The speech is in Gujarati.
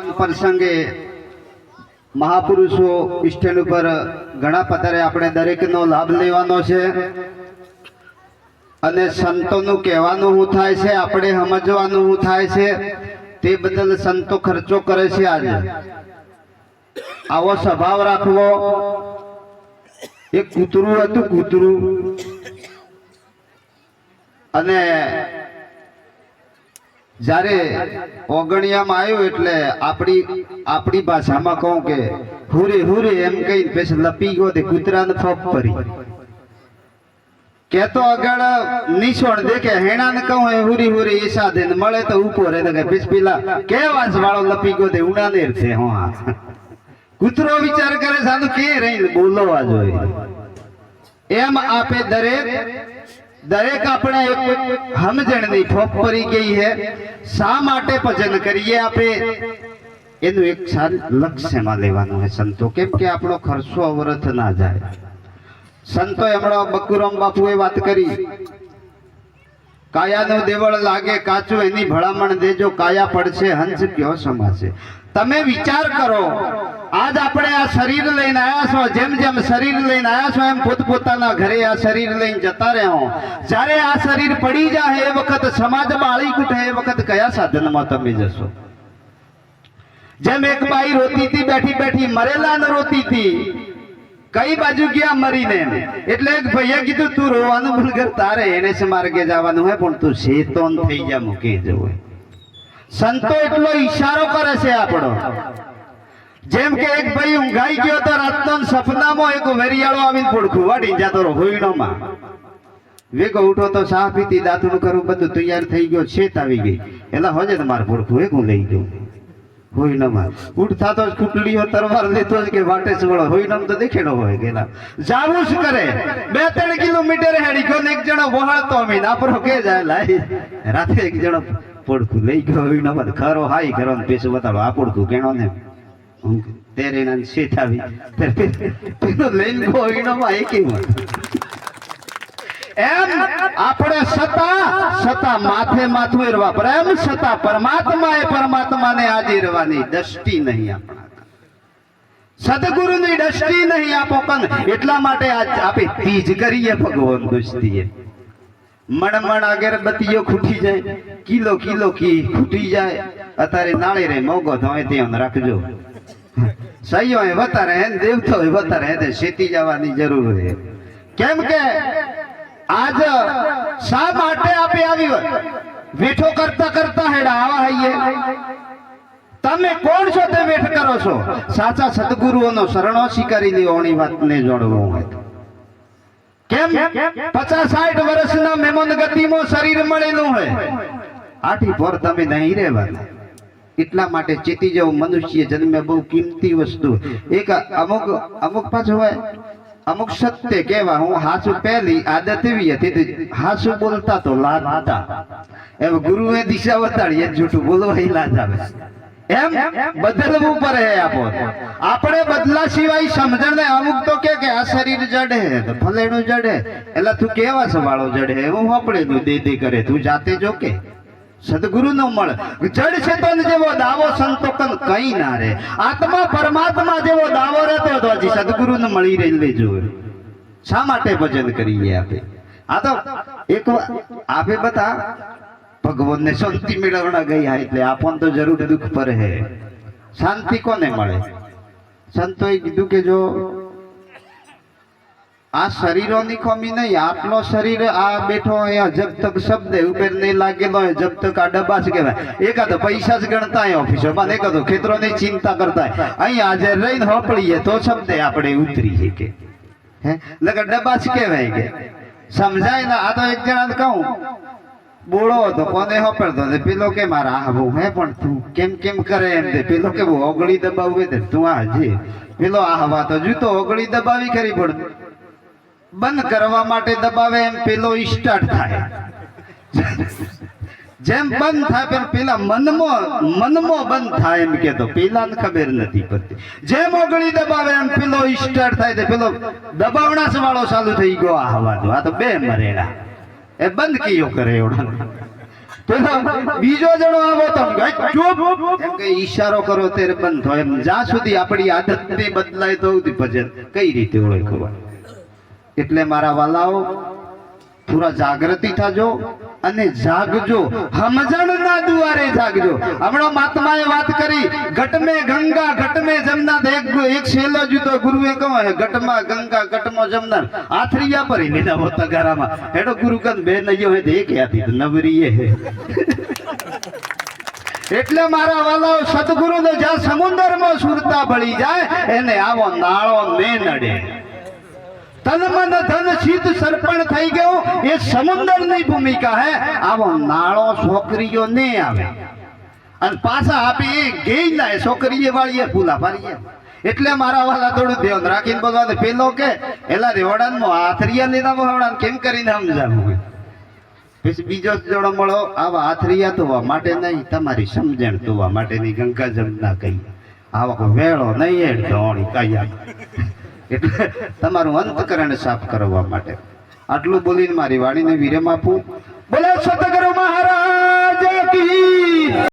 પ્રસંગે મહાપુરુષો સ્ટેન્ડ ઉપર ઘણા પધારે આપણે દરેકનો લાભ લેવાનો છે. અને સંતોનું કહેવાનું શું થાય છે, આપણે સમજવાનું શું થાય છે, તે બદલ સંતો ખર્ચો કરે છે આજે. આવો સ્વભાવ રાખવો. એક કૂતરું હતું કૂતરું. અને જ્યારે ઓગણિયામાં આવ્યો એટલે આપણી આપણી ભાષામાં કહું કે હુરી હુરી એમ કહી પછી લપી ગયો તે કૂતરાને ફપ પરી કેતો આગળ નિશોણ દેખે, હેણાને કહું એ હુરી હુરી એ સાધે મળે તો ઊભો રહે. તો કે પછી પેલા કેવાસ વાળો લપી ગયો તે ઉડાનેર છે, હો કૂતરો વિચાર કરે સાધુ કે રહી બોલવા જોઈએ? એમ આપે દરેક દરેક આપણે એક સમજણની ફોપ પડી ગઈ છે. શા માટે ભજન કરીએ આપણે? એનું એક સારું લક્ષ્યમાં લેવાનું છે. સંતો, કેમ કે આપણો ખર્ચો અવરથ ના જાય. સંતો હમણાં બકુરામ બાપુએ વાત કરી. કાયાનું દેવળ લાગે કાચું, એની ભલામણ દેજો, કાયા પડશે, હંસ કયો સમાશે? તમે વિચાર કરો. આજ આપણે આ શરીર લઈને આવ્યા છો, જેમ જેમ શરીર લઈને આવ્યા છો, એમ પોતપોતાના ઘરે આ શરીર લઈને જતા રહ્યો જ્યારે આ શરીર પડી જાય એ વખત સમાજમાં આળી કૂટે, એ વખત કયા સાધનમાં તમે જશો? જેમ એક બાઈ રોતી હતી બેઠી બેઠી મરેલા ન રોતી હતી કઈ બાજુ ગયા મરીને? એટલે એક ભાઈએ કીધું, તું રોવાનું ભૂલ કર, તારે એને માર્ગે જવાનું હોય પણ તું શેતોન થઈ જા મૂકી જવું સંતો એટલો ઈશારો કરે છે આપણો. જેમ કે એક ભાઈ ઊંઘાઈ ગયો તો રાતના સપનામાં એક વેરિયાળો આવીને પડખું વાટી જતો રહો હોઈણોમાં વેગો ઉઠો તો સાહ પીતી, દાંતનું કરું, બધું તૈયાર થઈ ગયો છેત આવી ગઈ. એટલે હોજે તમારે પડખું એક હું લઈ જઉં હોઈનામાં ઉઠતા તો કુટલીઓ તરવાર લેતો જ કે વાટે સવળો હોઈનામ તો દેખેડો હોય ગેલા જાવું જ કરે. બે ત્રણ કિલોમીટર હેડી ગયો એક જણો વહાળતો અમીન આપણો કે જાય, લાઈ. રાતે એક જણો પડખું લઈ ગયો હોઈનામાં ખરો હાઈ કરો ને પેશું બતાડો. આ પડખું કેણો ને. તે પે- પેલો લઈને હોઈનામાં એકી એમ આપણે સતા સતા માથે માથું એરવા પ્રેમ સતા પરમાત્મા એ પરમાત્માને આજીરવાની દ્રષ્ટિ નહીં આપણા સદગુરુની દ્રષ્ટિ નહીં આપો પણ એટલા માટે આજ આપે તીજ કરીએ ભગવાન દુષ્ટિએ મણ મણ અગરબત્તીઓ ખૂટી જાય, કિલો કિલો કી ખૂટી જાય. અત્યારે નાળે રે મોગો તો ત્યાં રાખજો. સહીઓ એ વતારે હે દેવતો એ વતારે હે શેતી જવાની જરૂર છે. કેમ કે આજ શા માટે આપે આવી હોય? વેઠો કરતા કરતા હેડા આવા હૈયે તમે કોણ છો તે વેઠ કરો છો? સાચા સદગુરુઓનો શરણો સ્વીકારીની ઓણી વાતને જોડવું હોય. કેમ? પચાસ સાઠ વર્ષના મેમન ગતિમાં શરીર મળેલું હોય. આઠી પર તમે નહીં રહેવાના. એટલા માટે ચેતી જવું મનુષ્ય જન્મે બહુ કિંમતી વસ્તુ. એક અમુક અમુક પાછું હોય, અમુક સત્ય કેવા હું હાસુ પહેલી આદત એવી હતી હાસુ બોલતા તો લાજતા એમ ગુરુએ દિશા બતાડી એ જૂઠું બોલવા લાજ આવે. એમ બદલવું પડે આપો. આપણે બદલા સિવાય સમજણ ને અમુક તો કે આ શરીર જડે, તો ફલેણું જડે. એટલે તું કેવા સવાળો જડે? હું આપણે દે કરે. તું જાતે જો કે. સદગુરુ નો મળ. જડ ચેતન જેવો દાવો સંતોકન કઈ ના રે આત્મા પરમાત્મા જેવો દાવો રહેતો તો હજી સદગુરુ ને મળી રહી લેજો. શા માટે ભજન કરીએ આપે? આ તો એક આપે બતા ભગવાન ને શાંતિ મેળવણા ગયા એટલે આપણ તો જરૂર દુઃખ પર હે શાંતિ કોને મળે? સંતોએ કીધું કે જો આ શરીરોની ખોમી નહીં, આપનો શરીર આ બેઠો અહીંયા જબ તક શબ્દ ઉપર નહીં લાગેલો જબ તક આ ડબ્બા જ કહેવાય એકાદો પૈસા જ ગણતા હોય ઓફિસોમાં એકાદો ખેતરોની ચિંતા કરતા હોય. અહીં આજે રહીને હોપડીએ તો શબ્દે આપણે ઉતરીએ કે હે? લગર ડબ્બા જ કહેવાય કે. સમજાય ને? આ તો એક જણા કહું. બોળો હતો, કોને હોપડતો ને પેલો કે, મારા આહવું હે, પણ તું કેમ કેમ કરે એમ તે? પેલો કે ઓગળી દબાવું તે આજે પેલો, આહવા, તો જૂતો ઓગળી દબાવી કરી પણ બંધ કરવા માટે દબાવે એમ પેલો સ્ટાર્ટ થાય. જેમ બંધ થાય પેલા પેલા મનમો મનમો બંધ થાય એમ કેતો પેલાને ખબર નથી પડતી. જેમ ઓગળી દબાવે એમ પેલો સ્ટાર્ટ થાય તો પેલો દબાવણાસ વાળો ચાલુ થઈ ગયો આ હવાનો. આ તો બે મરેડા. એ બંધ કયો કરે એવડા. પેલો બીજો જણો આવો તો ચૂપ. ઈશારો કરો, ત્યારે બંધ હોય એમ જ્યાં સુધી આપણી આદત ને બદલાય તો ભજન કઈ રીતે ઓળખવા એટલે મારા વાલાઓ થોડા જાગૃતિ થાજો અને જાગજો. સમજણના દુવારે જાગજો. હમણાં મહાત્માએ વાત કરી ઘટ મે ગંગા ઘટ મે જમના તો એક એક શેલો જુતો ગુરુએ કહો હે ઘટમાં ગંગા ઘટમાં જમનાર. આથરિયા પર લીધા હોતા ગારામાં એડો ગુરુ કન બે નયો હે, એક યાતી નવરીએ હે. એટલે મારા વાલાઓ સદગુરુ જ્યાં સમુદ્રમાં સુરતા ભળી જાય, એને આવો નાળો ને નડે. તન ધન શીત સર્પણ થઈ ગયો. એ સમુદ્રની ભૂમિકા હે. આવો નાળો છોકરીઓ ને આવે. અને પાછા આપી એ ગઈ ના છોકરીએ વાળીએ ફૂલા ફારીએ એટલે મારા વાલા થોડું ધ્યાન રાખીને બોલવા પેલો કે, એલા રેવડાનમાં આથરિયા લીધા વહાવડા કેમ કરીને સમજાવું પછી બીજો જોડો મળો, આવા આથરિયા ધોવા માટે નહીં. તમારી સમજણ ધોવા માટેની ગંગા જમના કહી. આવા વેળો નહીં એડ ધોણી કઈ એટલે તમારું અંતકરણ સાફ કરવા માટે. આટલું બોલીને મારી વાણીને વિરમ આપું. બોલા સતગુરુ મહારાજ કી.